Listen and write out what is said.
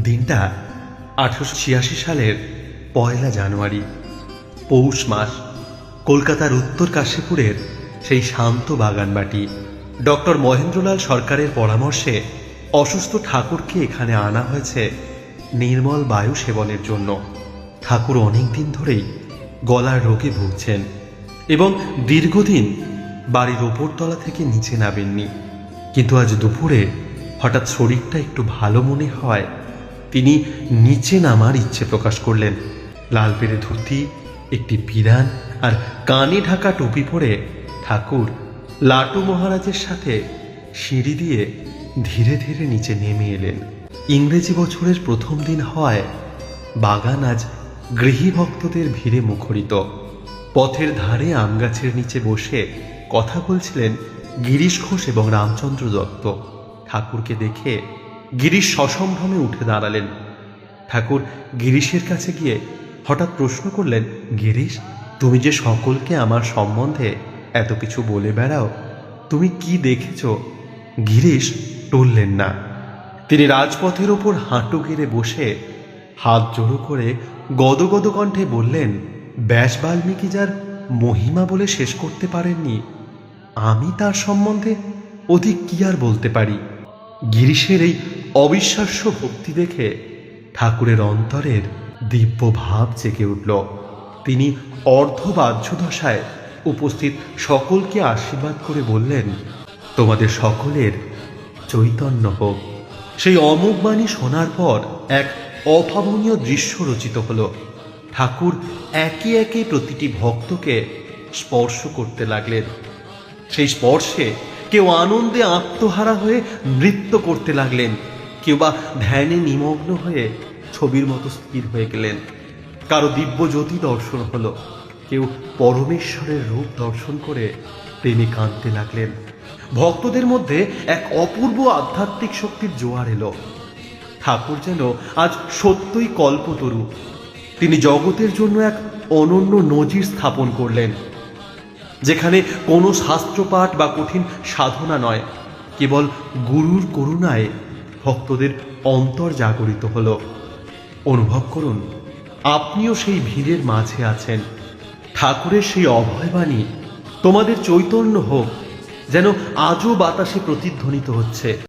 দিনটা আঠারোশো ছিয়াশি সালের পয়লা জানুয়ারি, পৌষ মাস, কলকাতার উত্তর কাশীপুরের সেই শান্ত বাগানবাটি। ডক্টর মহেন্দ্রলাল সরকারের পরামর্শে অসুস্থ ঠাকুরকে এখানে আনা হয়েছে নির্মল বায়ু সেবনের জন্য। ঠাকুর অনেক দিন ধরেই গলার রোগে ভুগছেন এবং দীর্ঘদিন বাড়ির ওপরতলা থেকে নিচে নামেননি। কিন্তু আজ দুপুরে হঠাৎ শরীরটা একটু ভালো মনে হয় তিনি নিচে নামার ইচ্ছে প্রকাশ করলেন। লাল পেরে ধুতি, একটি পিরান আর কানে ঢাকা টুপি পরে ঠাকুর লাটু মহারাজের সাথে সিঁড়ি দিয়ে ধীরে ধীরে নিচে নেমে এলেন। ইংরেজি বছরের প্রথম দিন হয় বাগান আজ গৃহী ভক্তদের ভিড়ে মুখরিত। পথের ধারে আম গাছের নিচে বসে কথা বলছিলেন গিরিশ ঘোষ এবং রামচন্দ্র দত্ত। ঠাকুরকে দেখে গিরিশ সসম্ভ্রমে উঠে দাঁড়ালেন। ঠাকুর গিরিশের কাছে গিয়ে হঠাৎ প্রশ্ন করলেন, গিরিশ, তুমি যে সকলকে আমার সম্বন্ধে এত কিছু বলে বেড়াও, তুমি কি দেখেছ? গিরিশ টললেন না। তিনি রাজপথের ওপর হাঁটু গেড়ে বসে হাত জড়ো করে গদগদ কণ্ঠে বললেন, ব্যাস বাল্মীকি যার মহিমা বলে শেষ করতে পারেননি, আমি তার সম্বন্ধে অধিক কি আর বলতে পারি? গিরিশের এই অবিশ্বাস্য ভক্তি দেখে ঠাকুরের অন্তরের দিব্য ভাব জেগে উঠল। তিনি অর্ধবাহ্য দশায় উপস্থিত সকলকে আশীর্বাদ করে বললেন, তোমাদের সকলের চৈতন্য হোক। সেই অমুক বাণী শোনার পর এক অভাবনীয় দৃশ্য রচিত হল। ঠাকুর একে একে প্রতিটি ভক্তকে স্পর্শ করতে লাগলেন। সেই স্পর্শে কেউ আনন্দে আত্মহারা হয়ে নৃত্য করতে লাগলেন। কেউ বা ধ্যানে নিমগ্ন হয়ে ছবির মতো স্থির হয়ে গেলেন। কারও দিব্য জ্যোতি দর্শন হলো। কেউ পরমেশ্বরের রূপ দর্শন করে প্রেমে কাঁদতে লাগলেন। ভক্তদের মধ্যে এক অপূর্ব আধ্যাত্মিক শক্তির জোয়ার এলো। ঠাকুর যেন আজ সত্যই কল্পতরু। তিনি জগতের জন্য এক অনন্য নজির স্থাপন করলেন। যেখানে কোনো শাস্ত্রপাঠ বা কঠিন সাধনা নয়, কেবল গুরুর করুণায় ভক্তদের অন্তর জাগরিত হল। অনুভব করুন, আপনিও সেই ভিড়ের মাঝে আছেন। ঠাকুরের সেই অভয়বাণী তোমাদের চৈতন্য হোক, যেন আজও বাতাসে প্রতিধ্বনিত হচ্ছে।